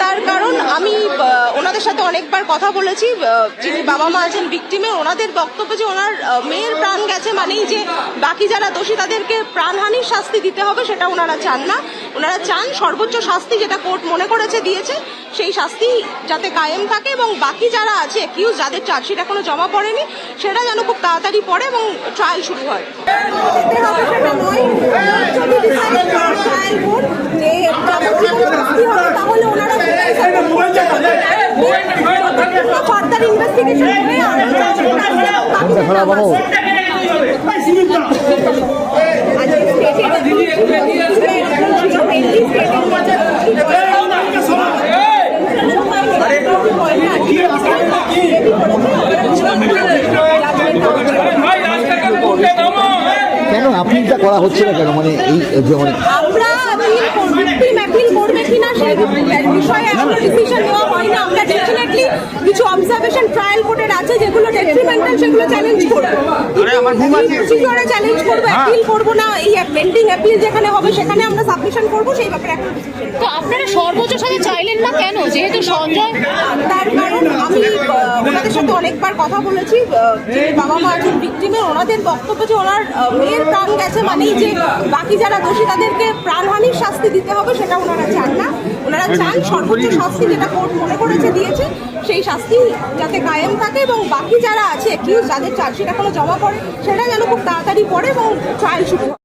তার কারণ আমি ওনাদের সাথে অনেকবার কথা বলেছি। যিনি বাবা মা আছেন ভিকটিমে ওনাদের বক্তব্য যে ওনার মেয়ের প্রাণ গেছে মানেই যে বাকি যারা দোষী, তাদেরকে প্রাণহানির শাস্তি দিতে হবে, সেটা ওনারা চান না। ওনারা চান সর্বোচ্চ শাস্তি যেটা কোর্ট মনে করেছে, দিয়েছে, সেই শাস্তি যাতে কায়েম থাকে এবং বাকি যারা আছে অ্যাকিউজ যাদের চার্জশিট এখনও জমা পড়েনি, সেটা যেন খুব তাড়াতাড়ি পড়ে এবং ট্রায়াল শুরু হয় যেতে হবে সেটা নয় যদি decide করে trial board যে যাবতীয় শাস্তি হবে তাহলে ওনারা বাবু। কেন? আপিলটা করা হচ্ছে না কেন? মানে এই যে মানে আমরা আপিল করবে। কিনা সেই বিষয়ে আছে যেগুলো ডেট্রিমেন্টাল সেগুলো চ্যালেঞ্জ করব। চ্যালেঞ্জ করব? অ্যাপিল করব না? এই পেন্ডিং অ্যাপিল যেখানে হবে সেখানে আমরা সাবমিশন করব সেই ব্যাপারে একটা ডিসিশন তো আপনারা সর্বোচ্চ সাথে চাইলেন না কেন? যেহেতু সঞ্জয় তার কারণ আমি সাথে অনেকবার কথা বলেছি বাবা মা আছেন ভিকটিমে ওনাদের বক্তব্য যে ওনার মেয়ের প্রাণ গেছে মানেই যে বাকি যারা দোষী তাদেরকে প্রাণহানির শাস্তি দিতে হবে সেটা ওনারা চান না। ওনারা চান সর্বোচ্চ শাস্তি যেটা কোর্ট মনে করেছে দিয়েছে সেই শাস্তি যাতে কায়েম থাকে এবং বাকি যারা আছে অ্যাকিউজ যাদের চার্জশিট এখনও জমা পড়ে সেটা যেন খুব তাড়াতাড়ি পড়ে এবং ট্রায়াল শুরু